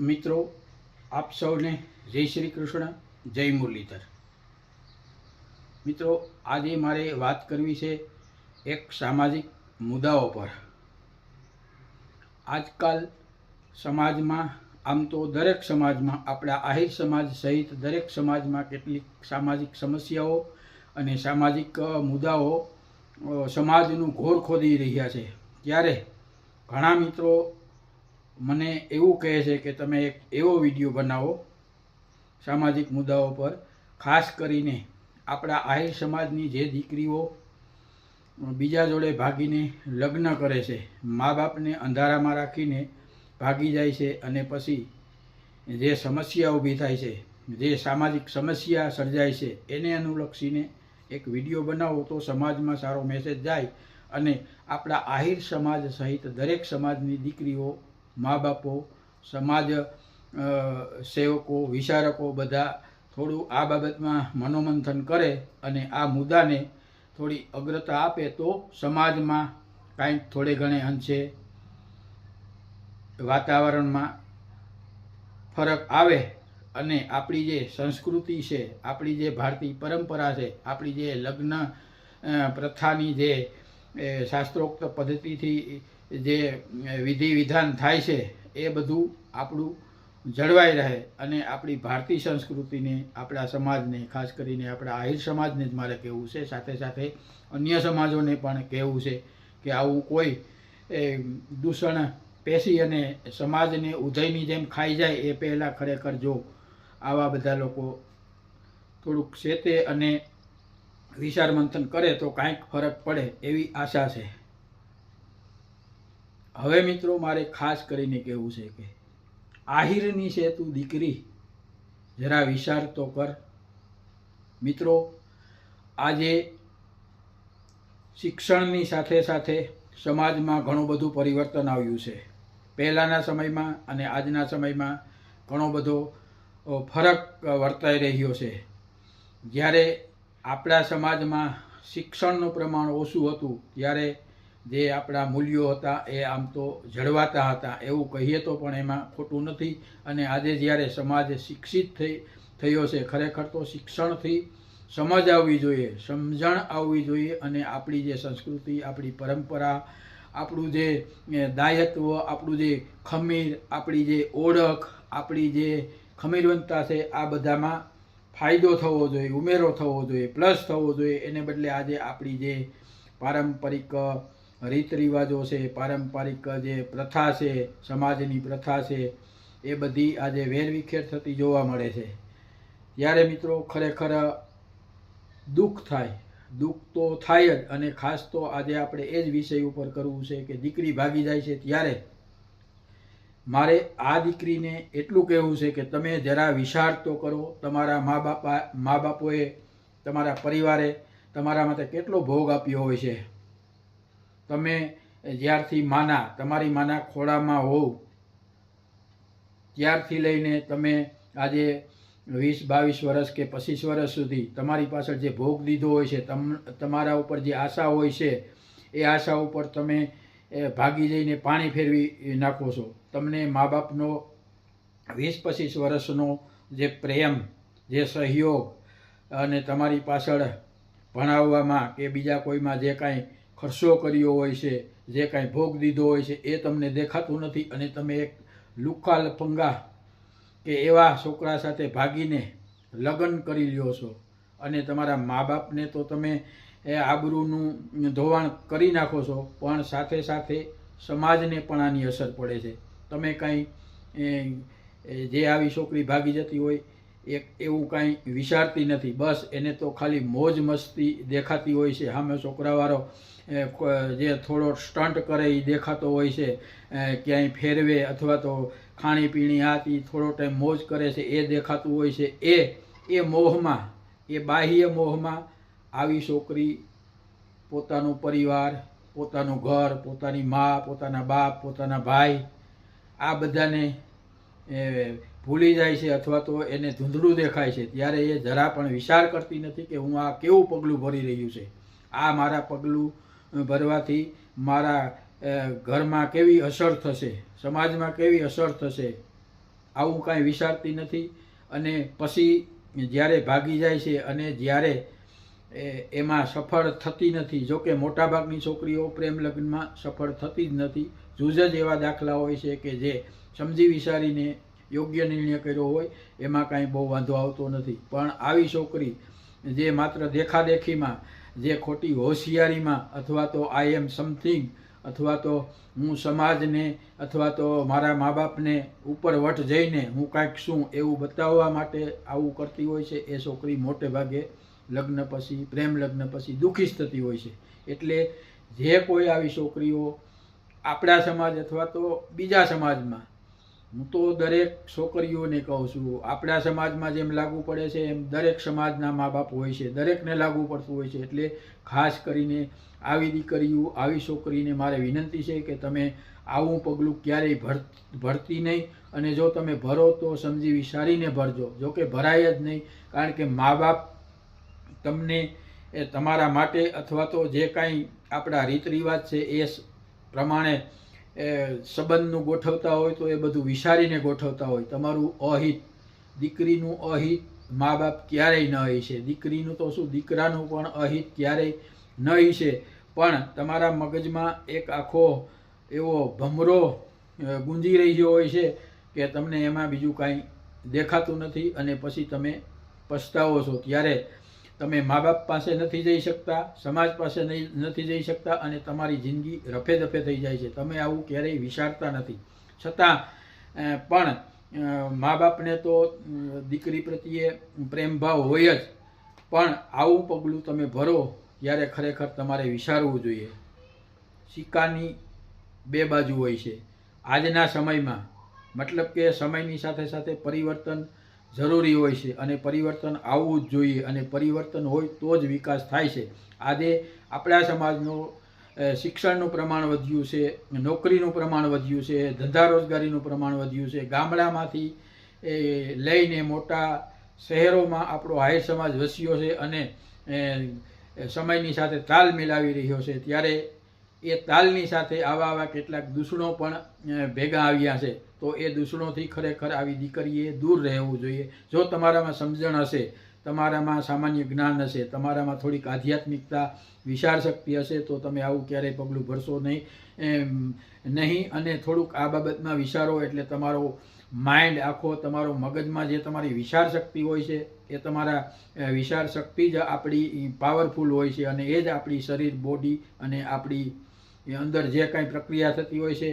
મિત્રો, આપ સૌને જય શ્રી કૃષ્ણ, જય મુરલીધર. મિત્રો, આજે મારે વાત કરવી છે એક સામાજિક મુદ્દાઓ પર. આજકાલ સમાજમાં, આમ તો દરેક સમાજમાં, આપણા આહિર સમાજ સહિત દરેક સમાજમાં કેટલીક સામાજિક સમસ્યાઓ અને સામાજિક મુદ્દાઓ સમાજનું ઘોર ખોદી રહ્યા છે. ત્યારે ઘણા મિત્રો મને એવું કહે છે કે તમે એક એવો વીડિયો બનાવો સામાજિક મુદ્દાઓ પર, ખાસ કરીને આપણા આહિર સમાજની જે દીકરીઓ બીજા જોડે ભાગીને લગ્ન કરે છે મા બાપને અંધારામાં રાખીને ભાગી જાય છે અને પછી જે સમસ્યા ઊભી થાય છે, જે સામાજિક સમસ્યા સર્જાય છે, એને અનુલક્ષીને એક વીડિયો બનાવો તો સમાજમાં સારો મેસેજ જાય અને આપણા આહિર સમાજ સહિત દરેક સમાજની દીકરીઓ મા બાપો, સમાજ સેવકો, વિચારકો બધા થોડું આ બાબતમાં મનોમંથન કરે અને આ મુદ્દાને થોડી અગ્રતા આપે તો સમાજમાં કાંઈક થોડે ઘણે અંશે વાતાવરણમાં ફરક આવે અને આપણી જે સંસ્કૃતિ છે, આપણી જે ભારતીય પરંપરા છે, આપણી જે લગ્ન પ્રથાની જે શાસ્ત્રોક્ત પદ્ધતિથી જે વિધિ વિધાન થાય છે, એ બધું આપણું જળવાઈ રહે અને આપણી ભારતીય સંસ્કૃતિને, આપણા સમાજને, ખાસ કરીને આપણા આહિર સમાજને જ મારે કહેવું છે. સાથે સાથે અન્ય સમાજોને પણ કહેવું છે કે આવું કોઈ દૂષણ પેશી અને સમાજને ઉધઈની જેમ ખાઈ જાય એ પહેલાં ખરેખર જો આવા બધા લોકો થોડુંક શેતે અને વિચાર મંથન કરે તો કાંઈક ફરક પડે એવી આશા છે. હવે મિત્રો મારે ખાસ કરીને કહેવું છે કે આહિરની છે તું દીકરી, જરા વિચાર તો કર. મિત્રો, આજે શિક્ષણની સાથે સાથે સમાજમાં ઘણું બધું પરિવર્તન આવ્યું છે. પહેલાંના સમયમાં અને આજના સમયમાં ઘણો બધો ફરક વર્તાઈ રહ્યો છે. જ્યારે આપણા સમાજમાં શિક્ષણનું પ્રમાણ ઓછું હતું, ત્યારે જે આપણા મૂલ્યો હતા એ આમ તો જળવાતા હતા, એવું કહીએ તો પણ એમાં ખોટું નથી. અને આજે જ્યારે સમાજ શિક્ષિત થઈ, થયો છે, ખરેખર તો શિક્ષણથી સમજ આવવી જોઈએ, સમજણ આવવી જોઈએ અને આપણી જે સંસ્કૃતિ, આપણી પરંપરા, આપણું જે દાયત્વ, આપણું જે ખમીર, આપણી જે ઓળખ, આપણી જે ખમીરવંતા છે, આ બધામાં ફાયદો થવો જોઈએ, ઉમેરો થવો જોઈએ, પ્લસ થવો જોઈએ. એને બદલે આજે આપણી જે પારંપરિક રીત રિવાજો છે, પારંપરિક જે પ્રથા છે, સમાજની પ્રથા છે, એ બધી આજે વેરવિખેર થતી જોવા મળે છે. ત્યારે મિત્રો ખરેખર દુઃખ થાય. દુઃખ તો થાય જ અને ખાસ તો આજે આપણે એ જ વિષય ઉપર કરવું છે કે દીકરી ભાગી જાય છે ત્યારે. મારે આ દીકરીને એટલું કહેવું છે કે તમે જરા વિચાર તો કરો, તમારા મા બાપા, મા બાપોએ તમારા પરિવારે તમારા માટે કેટલો ભોગ આપ્યો હોય છે. તમે જ્યારથી માના, તમારી માના ખોળામાં હોવ, ત્યારથી લઈને તમે આજે વીસ, બાવીસ વર્ષ કે પચીસ વર્ષ સુધી તમારી પાછળ જે ભોગ દીધો હોય છે, તમ, તમારા ઉપર જે આશા હોય છે, એ આશા ઉપર તમે ભાગી જઈને પાણી ફેરવી નાખો છો. તમને મા બાપનો વીસ, પચીસ વર્ષનો જે પ્રેમ, જે સહયોગ અને તમારી પાછળ ભણાવવામાં કે બીજા કોઈમાં જે કાંઈ ખર્ચો કર્યો હોય છે, જે કાંઈ ભોગ દીધો હોય છે, એ તમને દેખાતું નથી અને તમે એક લુખા લપંગા કે એવા છોકરા સાથે ભાગીને લગ્ન કરી લ્યો છો. અને તમારા મા બાપને તો તમે એ આબરૂનું ધોવાણ કરી નાખો છો, પણ સાથે સાથે સમાજને પણ આની અસર પડે છે. તમે કાંઈ જે આવી છોકરી ભાગી જતી હોય એક એવું કાંઈ વિચારતી નથી. બસ એને તો ખાલી મોજ મસ્તી દેખાતી હોય છે. સામે છોકરાવાળો જે થોડો સ્ટન્ટ કરે એ દેખાતો હોય છે ક્યાંય ફેરવે અથવા તો ખાણીપીણી આતી થોડો ટાઈમ મોજ કરે છે, એ દેખાતું હોય છે. એ એ મોહમાં, એ બાહ્ય મોહમાં આવી છોકરી પોતાનું પરિવાર, પોતાનું ઘર, પોતાની મા, પોતાના બાપ, પોતાના ભાઈ, આ બધાને ભૂલી જાય છે અથવા તો એને ધૂંધળું દેખાય છે, ત્યારે એ જરા પણ વિચાર કરતી નથી કે હું આ કેવું પગલું ભરી રહ્યું છે. આ મારા પગલું ભરવાથી મારા ઘરમાં કેવી અસર થશે, સમાજમાં કેવી અસર થશે, આવું કાંઈ વિચારતી નથી. અને પછી જ્યારે ભાગી જાય છે અને જ્યારે એમાં સફળ થતી નથી, જોકે મોટાભાગની છોકરીઓ પ્રેમ લગ્નમાં સફળ થતી જ નથી. જૂજ જ એવા દાખલા હોય છે કે જે સમજી વિચારીને યોગ્ય નિર્ણય કર્યો હોય, એમાં કાંઈ બહુ વાંધો આવતો નથી. પણ આવી છોકરી જે માત્ર દેખાદેખીમાં, જે ખોટી હોશિયારીમાં, અથવા તો આઈ એમ સમથિંગ અથવા તો હું સમાજને, અથવા તો મારા મા બાપને ઉપર વટ જઈને હું કાંઈક શું એવું બતાવવા માટે આવું કરતી હોય છે, એ છોકરી મોટે ભાગે લગ્ન પછી, પ્રેમ લગ્ન પછી દુઃખી થતી હોય છે. એટલે જે કોઈ આવી છોકરીઓ આપણા સમાજ અથવા તો બીજા સમાજમાં હું તો દરેક છોકરીઓને કહું છું, આપણા સમાજમાં જેમ લાગુ પડે છે એમ દરેક સમાજના મા બાપ હોય છે, દરેકને લાગુ પડતું હોય છે. એટલે ખાસ કરીને આવી દીકરીઓ, આવી છોકરીને મારે વિનંતી છે કે તમે આવું પગલું ક્યારેય ભર, ભરતી નહીં અને જો તમે ભરો તો સમજી વિચારીને ભરજો. જો કે ભરાય જ નહીં, કારણ કે મા બાપ તમને એ તમારા માટે અથવા તો જે કાંઈ આપણા રીત રિવાજ છે એ પ્રમાણે એ સંબંધનું ગોઠવતા હોય તો એ બધું વિચારીને ગોઠવતા હોય. તમારું અહિત, દીકરીનું અહિત મા બાપ ક્યારેય ન હશે. દીકરીનું તો શું? દીકરાનું પણ અહિત ક્યારેય ન હશે. પણ તમારા મગજમાં એક આખો એવો ભમરો ગુંજી રહ્યો હોય છે કે તમને એમાં બીજું કાંઈ દેખાતું નથી અને પછી તમે પછતાવો છો. ત્યારે તમે મા બાપ પાસે નથી જઈ શકતા, સમાજ પાસે નથી જઈ શકતા અને તમારી જિંદગી રફે દફે થઈ જાય છે. તમે આવું ક્યારેય વિચારતા નથી. છતાં પણ મા બાપને તો દીકરી પ્રત્યે પ્રેમભાવ હોય જ. પણ આવું પગલું તમે ભરો ત્યારે ખરેખર તમારે વિચારવું જોઈએ. સિક્કાની બે બાજુ હોય છે. આજના સમયમાં, મતલબ કે સમયની સાથે સાથે પરિવર્તન જરૂરી હોય છે અને પરિવર્તન આવવું જ જોઈએ અને પરિવર્તન હોય તો જ વિકાસ થાય છે. આજે આપણા સમાજનો શિક્ષણનું પ્રમાણ વધ્યું છે, નોકરીનું પ્રમાણ વધ્યું છે, ધંધા રોજગારીનું પ્રમાણ વધ્યું છે. ગામડામાંથી, એ, લઈને મોટા શહેરોમાં આપણો હાયર સમાજ વસ્યો છે અને સમયની સાથે તાલ મિલાવી રહ્યો છે. ત્યારે એ તાલની સાથે આવા આવા કેટલાક દૂષણો પણ ભેગા આવ્યા છે. તો એ દૂષણોથી ખરેખર આવી દીકરીએ દૂર રહેવું જોઈએ. જો તમારામાં સમજણ હશે, તમારામાં સામાન્ય જ્ઞાન હશે, તમારામાં થોડીક આધ્યાત્મિકતા વિચાર શક્તિ હશે, તો તમે આવું ક્યારેય પગલું ભરશો નહીં. નહીં, અને થોડુંક આ બાબતમાં વિચારો એટલે તમારો માઇન્ડ આખો તમારો મગજમાં જે તમારી વિચાર શક્તિ હોય છે, એ તમારા વિચાર શક્તિ જ આપણી પાવરફુલ હોય છે અને એ જ આપણી શરીર બોડી અને આપણી એ અંદર જે કાંઈ પ્રક્રિયા થતી હોય છે,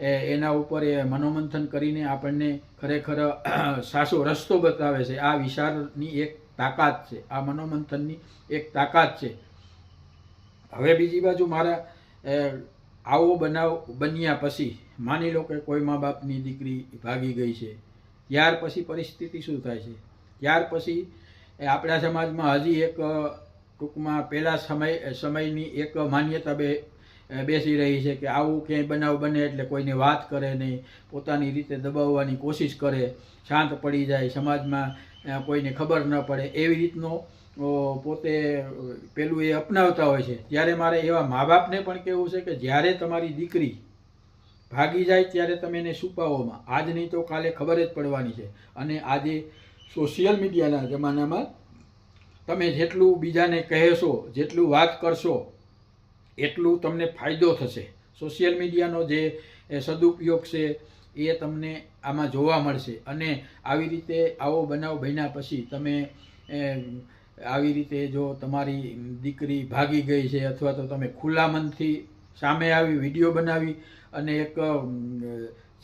એ એના ઉપર એ મનોમંથન કરીને આપણને ખરેખર સાસો રસ્તો બતાવે છે. આ વિચારની એક તાકાત છે. આ મનોમંથનની એક તાકાત છે. હવે બીજી બાજુ મારા આવો બનાવ બન્યા પછી, માની લો કે કોઈ મા બાપની દીકરી ભાગી ગઈ છે. ત્યાર પછી પરિસ્થિતિ શું થાય છે? ત્યાર પછી આપણા સમાજમાં હજી એક ટૂંકમાં પહેલાં સમય સમયની એક માન્યતા બે બેસી રહી છે કે આવું ક્યાંય બનાવ બને એટલે કોઈને વાત કરે નહીં, પોતાની રીતે દબાવવાની કોશિશ કરે, શાંત પડી જાય, સમાજમાં કોઈને ખબર ન પડે. એવી રીતનો પોતે પેલું એ અપનાવતા હોય છે. ત્યારે મારે એવા મા બાપને પણ કહેવું છે કે જ્યારે તમારી દીકરી ભાગી જાય ત્યારે તમે એને છુપાવોમાં. આજ નહીં તો કાલે ખબર જ પડવાની છે. અને આજે સોશિયલ મીડિયાના જમાનામાં તમે જેટલું બીજાને કહેશો, જેટલું વાત કરશો એટલું તમને ફાયદો થશે. સોશિયલ મીડિયાનો જે સદુપયોગ છે, એ તમને આમાં જોવા મળશે. અને આવી રીતે આવો બનાવ બન્યા પછી તમે આવી રીતે જો તમારી દીકરી ભાગી ગઈ છે અથવા તો તમે ખુલ્લા મનથી સામે આવી વીડિયો બનાવી અને એક,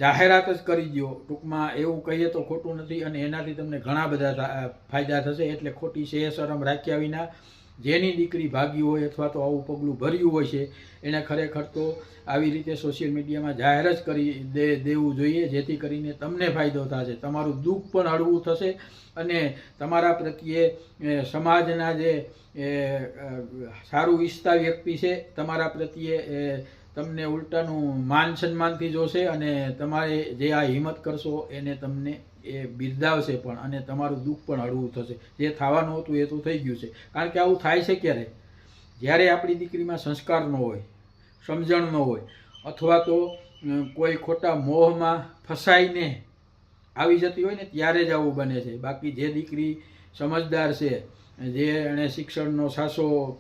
જાહેરાત જ કરી દો ટૂંકમાં એવું કહીએ તો ખોટું નથી અને એનાથી તમને ઘણા બધા ફાયદા થશે. એટલે ખોટી શેર શરમ રાખ્યા વિના જેની દીકરી ભાગી હોય અથવા તો આવું પગલું ભર્યું હોય છે એણે ખરેખર તો આવી રીતે સોશિયલ મીડિયામાં જાહેર જ કરી દે, દેવું જોઈએ, જેથી કરીને તમને ફાયદો થશે. તમારું દુઃખ પણ હળવું થશે અને તમારા પ્રત્યે સમાજના જે સારું ઈચ્છતા વ્યક્તિ છે, તમારા પ્રત્યે તમને ઉલટાનું માન સન્માનથી જોશે અને તમારે જે આ હિંમત કરશો એને તમને એ બિરદાવશે પણ અને તમારું દુઃખ પણ હળવું થશે. જે થવાનું હતું એ તો થઈ ગયું છે. કારણ કે આવું થાય છે ક્યારે? જ્યારે આપણી દીકરીમાં સંસ્કાર ન હોય, સમજણ ન હોય, અથવા તો કોઈ ખોટા મોહમાં ફસાઈને આવી જતી હોય ને, ત્યારે જ આવું બને છે. બાકી જે દીકરી સમજદાર છે, જે એણે શિક્ષણનો સાસો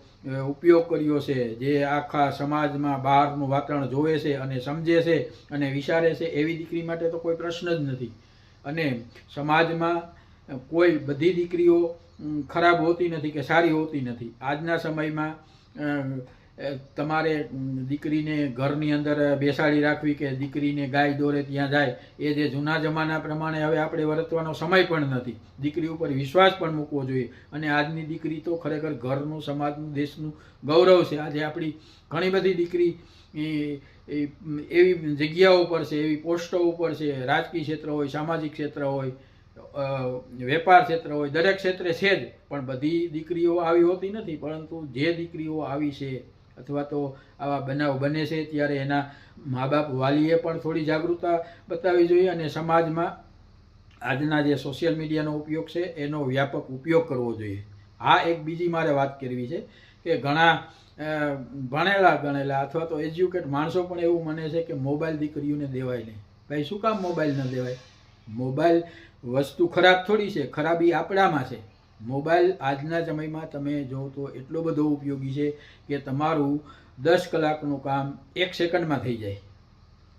ઉપયોગ કર્યો છે, જે આખા સમાજમાં બહારનું વાતાવરણ જોવે છે અને સમજે છે અને વિચારે છે, એવી દીકરી માટે તો કોઈ પ્રશ્ન જ નથી. અને સમાજમાં કોઈ બધી દીકરીઓ ખરાબ હોતી નથી કે સારી હોતી નથી. આજના સમયમાં તમારે દીકરીને ઘરની અંદર બેસાડી રાખવી કે દીકરીને ગાય દોરે ત્યાં જાય, એ જે જૂના જમાના પ્રમાણે હવે આપણે વર્તવાનો સમય પણ નથી. દીકરી ઉપર વિશ્વાસ પણ મૂકવો જોઈએ. અને આજની દીકરી તો ખરેખર ઘરનું, સમાજનું, દેશનું ગૌરવ છે. આજે આપણી ઘણી બધી દીકરી એવી જગ્યાઓ પર છે, એવી પોસ્ટો ઉપર છે, રાજકીય ક્ષેત્ર હોય, સામાજિક ક્ષેત્ર હોય વેપાર ક્ષેત્ર હોય, દરેક ક્ષેત્રે છે જ. પણ બધી દીકરીઓ આવી હોતી નથી, પરંતુ જે દીકરીઓ આવી છે અથવા તો આવા બનાવ બને છે, ત્યારે એના મા બાપ વાલીએ પણ થોડી જાગૃતતા બતાવવી જોઈએ અને સમાજમાં આજના જે સોશિયલ મીડિયાનો ઉપયોગ છે, એનો વ્યાપક ઉપયોગ કરવો જોઈએ. આ એક બીજી મારે વાત કરવી છે કે ઘણા ભણેલા ગણેલા અથવા તો એજ્યુકેટ માણસો પણ એવું મને છે કે મોબાઈલ દીકરીઓને દેવાય નહીં. ભાઈ, શું કામ મોબાઈલ ન દેવાય? મોબાઈલ વસ્તુ ખરાબ થોડી છે, ખરાબી આપણામાં છે. મોબાઈલ આજના સમયમાં તમે જો તો એટલો બધો ઉપયોગી છે કે તમારું દસ કલાકનું કામ એક સેકન્ડમાં થઈ જાય.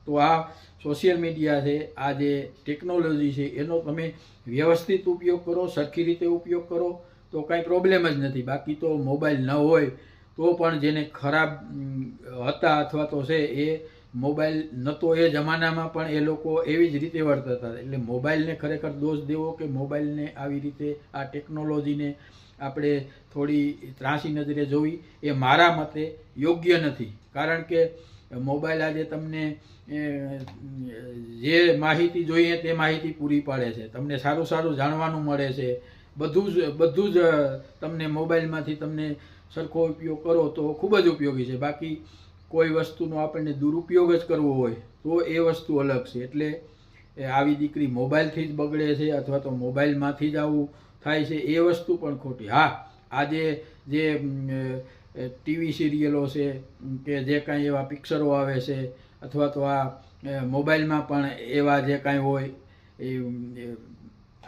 તો આ સોશિયલ મીડિયા છે, આ જે ટેકનોલોજી છે, એનો તમે વ્યવસ્થિત ઉપયોગ કરો, સરખી રીતે ઉપયોગ કરો, તો કાંઈ પ્રોબ્લેમ જ નથી. બાકી તો મોબાઈલ ન હોય તો પણ જેને ખરાબ હતા અથવા તો છે એ મોબાઈલ નહોતો એ જમાનામાં પણ એ લોકો એવી જ રીતે વર્તતા હતા. એટલે મોબાઈલને ખરેખર દોષ દેવો કે મોબાઈલને આવી રીતે આ ટેકનોલોજીને આપણે થોડી ત્રાસી નજરે જોવી એ મારા મતે યોગ્ય નથી. કારણ કે મોબાઈલ આજે તમને જે માહિતી જોઈએ તે માહિતી પૂરી પાડે છે. તમને સારું સારું જાણવાનું મળે છે. બધું જ બધું જ તમને મોબાઈલમાંથી તમને સરખો ઉપયોગ કરો તો ખૂબ જ ઉપયોગી છે. બાકી કોઈ વસ્તુનો આપણને દુરુપયોગ જ કરવો હોય તો એ વસ્તુ અલગ છે. એટલે આવી દીકરી મોબાઈલથી જ બગડે છે અથવા તો મોબાઈલમાંથી જ આવું થાય છે. એ વસ્તુ પણ ખોટી. હા, આજે જે ટીવી સિરિયલો છે કે જે કાંઈ એવા પિક્ચરો આવે છે અથવા તો આ મોબાઈલમાં પણ એવા જે કાંઈ હોય એ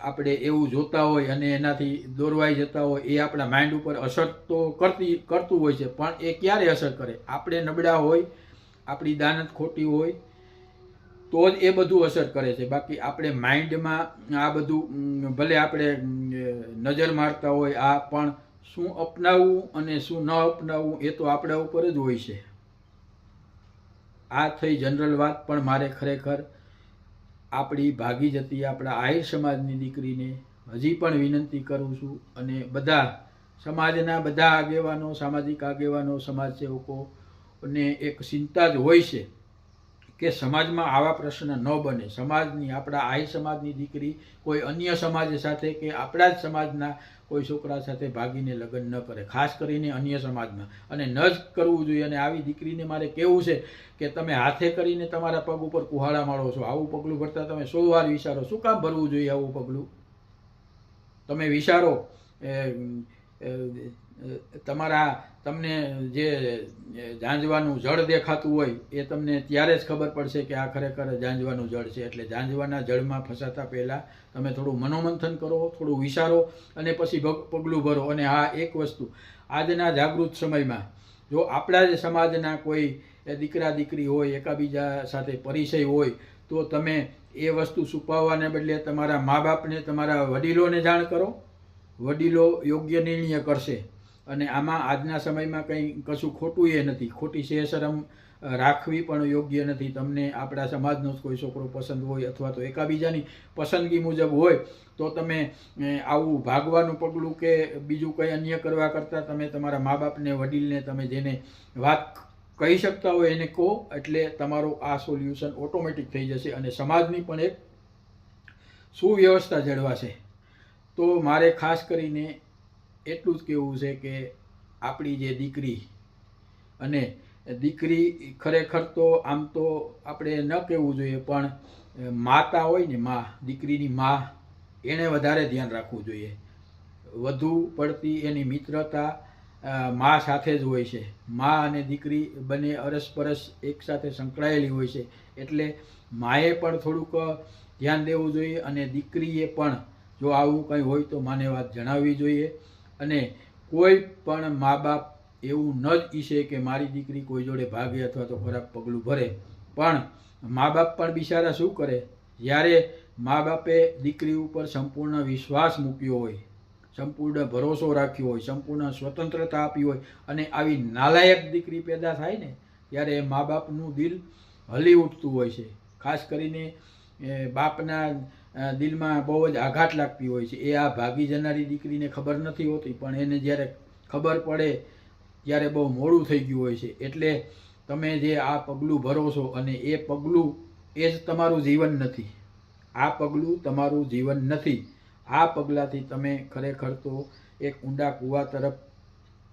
આપણે એવું જોતા હોય અને એનાથી દોરવાઈ જતા હોય, એ આપણા માઇન્ડ ઉપર અસર તો કરતી, કરતું હોય છે, પણ એ ક્યારે અસર કરે? આપણે નબળા હોય, આપણી દાનત ખોટી હોય, તો જ એ બધું અસર કરે છે. બાકી આપણે માઇન્ડમાં આ બધું ભલે આપણે નજર મારતા હોય, આ પણ શું અપનાવવું અને શું ન અપનાવવું એ તો આપણા ઉપર જ હોય છે. આ થઈ જનરલ વાત, પણ મારે ખરેખર આપણી ભાગી જતી આપણા આહિર સમાજની દીકરીને હજી પણ વિનંતી કરું છું અને બધા સમાજના બધા આગેવાનો, સામાજિક આગેવાનો સમાજ સેવકો એક ચિંતા જ હોય છે કે સમાજમાં આવા પ્રશ્ન ન બને. સમાજની, આપણા આહી સમાજની દીકરી કોઈ અન્ય સમાજ સાથે કે આપણા જ સમાજના કોઈ છોકરા સાથે ભાગીને લગ્ન ન કરે. ખાસ કરીને અન્ય સમાજમાં. અને ન જ કરવું જોઈએ. અને આવી દીકરીને મારે કેવું છે કે તમે હાથે કરીને તમારા પગ ઉપર કુહાડા માળો છો. આવું પગલું ભરતા તમે સો વાર વિચારો. શું કામ ભરવું જોઈએ આવું પગલું? તમે વિચારો તમારા તમને જે ઝાંઝવાનું જળ દેખાતું હોય, એ તમને ત્યારે જ ખબર પડશે કે આ ખરેખર ઝાંઝવાનું જળ છે. એટલે ઝાંઝવાના જળમાં ફસાતા પહેલાં તમે થોડું મનોમંથન કરો, થોડું વિચારો અને પછી પગલું ભરો. અને હા એક વસ્તુ, આજના જાગૃત સમયમાં જો આપણા જ સમાજના કોઈ દીકરા દીકરી હોય, એકાબીજા સાથે પરિચય હોય, તો તમે એ વસ્તુ છુપાવવાને બદલે તમારા મા બાપને, તમારા વડીલોને જાણ કરો. વડીલો યોગ્ય નિર્ણય કરશે. અને આમાં આજના સમયમાં કંઈ કશું ખોટું એ નથી. ખોટી શેરશરમ રાખવી પણ યોગ્ય નથી. તમને આપણા સમાજનો જ કોઈ છોકરો પસંદ હોય અથવા તો એકાબીજાની પસંદગી મુજબ હોય, તો તમે આવું ભાગવાનું પગલું કે બીજું કંઈ અન્ય કરવા કરતાં તમે તમારા મા બાપને વડીલને તમે જેને વાત કહી શકતા હોય એને કહો, એટલે તમારું આ સોલ્યુશન ઓટોમેટિક થઈ જશે અને સમાજની પણ એક સુવ્યવસ્થા જળવાશે. તો મારે ખાસ કરીને એટલું જ કહેવું છે કે આપણી જે દીકરી અને દીકરી ખરેખર તો આમ તો આપણે ન કહેવું જોઈએ, પણ માતા હોય ને મા, દીકરીની મા એણે વધારે ધ્યાન રાખવું જોઈએ. વધુ પડતી એની મિત્રતા મા સાથે જ હોય છે. મા અને દીકરી બંને અરસપરસ એકસાથે સંકળાયેલી હોય છે. એટલે માએ પણ થોડુંક ધ્યાન દેવું જોઈએ અને દીકરીએ પણ જો આવું કંઈ હોય તો માને વાત જણાવવી જોઈએ. અને કોઈ પણ મા બાપ એવું ન જ ઈચ્છે કે મારી દીકરી કોઈ જોડે ભાગે અથવા તો ખરાબ પગલું ભરે. પણ મા બાપ પણ બિચારા શું કરે? જ્યારે મા બાપે દીકરી ઉપર સંપૂર્ણ વિશ્વાસ મૂક્યો હોય, સંપૂર્ણ ભરોસો રાખ્યો હોય, સંપૂર્ણ સ્વતંત્રતા આપી હોય અને આવી નાલાયક દીકરી પેદા થાય ને, ત્યારે મા બાપનું દિલ હલી ઉઠતું હોય છે. ખાસ કરીને બાપના દિલમાં બહુ જ આઘાત લાગતી હોય છે. એ આ ભાગી જનારી દીકરીને ખબર નથી હોતી, પણ એને જ્યારે ખબર પડે, ત્યારે બહુ મોડું થઈ ગયું હોય છે. એટલે તમે જે આ પગલું ભરો છો અને એ પગલું એ જ તમારું જીવન નથી. આ પગલું તમારું જીવન નથી. આ પગલાંથી તમે ખરેખર તો એક ઊંડા કૂવા તરફ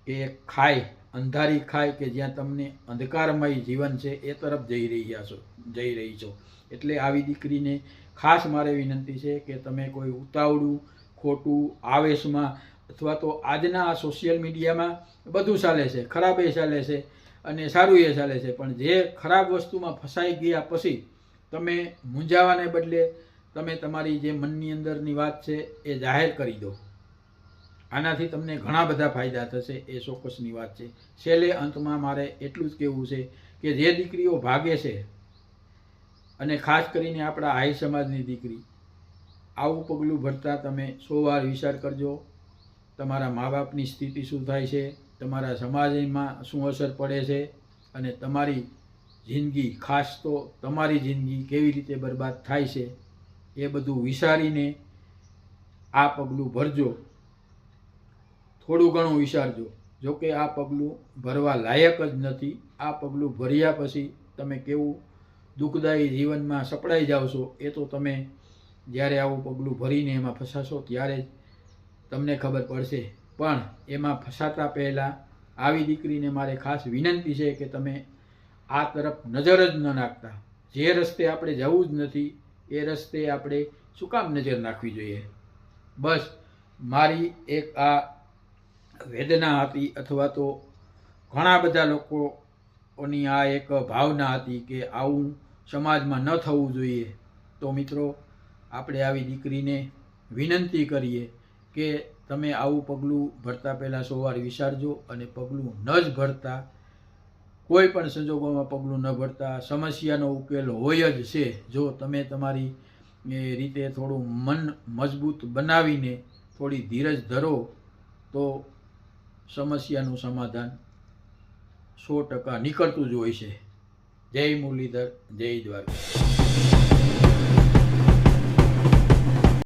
એ ખાય, અંધારી ખાય કે જ્યાં તમને અંધકારમય જીવન છે એ તરફ જઈ રહ્યા છો, જઈ રહી છો. એટલે આવી દીકરીને ખાસ મારે વિનંતી છે કે તમે કોઈ ઉતાવળું, ખોટું આવેશમાં અથવા તો આજના આ સોશિયલ મીડિયામાં બધું ચાલે છે, ખરાબ એ ચાલે છે અને સારું એ ચાલે છે. પણ જે ખરાબ વસ્તુમાં ફસાઈ ગયા પછી તમે મૂંઝાવાને બદલે તમે તમારી જે મનની અંદરની વાત છે એ જાહેર કરી દો. આનાથી તમને ઘણા બધા ફાયદા થશે એ ચોક્કસની વાત છે. છેલ્લે અંતમાં મારે એટલું જ કહેવું છે કે જે દીકરીઓ ભાગે છે અને ખાસ કરીને આપણા હાઈ સમાજની દીકરી. આવું પગલું ભરતા તમે સો વાર વિચાર કરજો. તમારા મા બાપની સ્થિતિ શું થાય છે? તમારા સમાજમાં શું અસર પડે છે? અને તમારી જિંદગી, ખાસ તો તમારી જિંદગી કેવી રીતે બરબાદ થાય છે? એ બધું વિચારીને આ પગલું ભરજો. થોડું ઘણું વિચારજો. જોકે આ પગલું ભરવા લાયક જ નથી. આ પગલું ભર્યા પછી તમે કેવું દુઃખદાયી જીવનમાં સપડાઈ જાઓ છો, એ તો તમે જ્યારે આવું પગલું ભરીને એમાં ફસાશો ત્યારે જ તમને ખબર પડશે. પણ એમાં ફસાતા પહેલાં આવી દીકરીને મારે ખાસ વિનંતી છે કે તમે આ તરફ નજર જ ન નાખતા. જે રસ્તે આપણે જવું જ નથી, એ રસ્તે આપણે શું કામ નજર નાખવી જોઈએ? બસ, મારી એક આ વેદના હતી અથવા તો ઘણા બધા લોકોની આ એક ભાવના હતી કે આવું સમાજમાં ન થવું જોઈએ. તો મિત્રો, આપણે આવી દીકરીને વિનંતી કરીએ કે તમે આવું પગલું ભરતા પહેલાં સોવાર વિચારજો અને પગલું ન જ ભરતા. કોઈ પણ સંજોગોમાં પગલું ન ભરતા. સમસ્યાનો ઉકેલ હોય જ છે. જો તમે તમારી રીતે થોડું મન મજબૂત બનાવીને થોડી ધીરજ ધરો, તો સમસ્યાનું સમાધાન સો ટકા નીકળતું જ હોય છે. જય મુરલીધર જય દ્વારકા.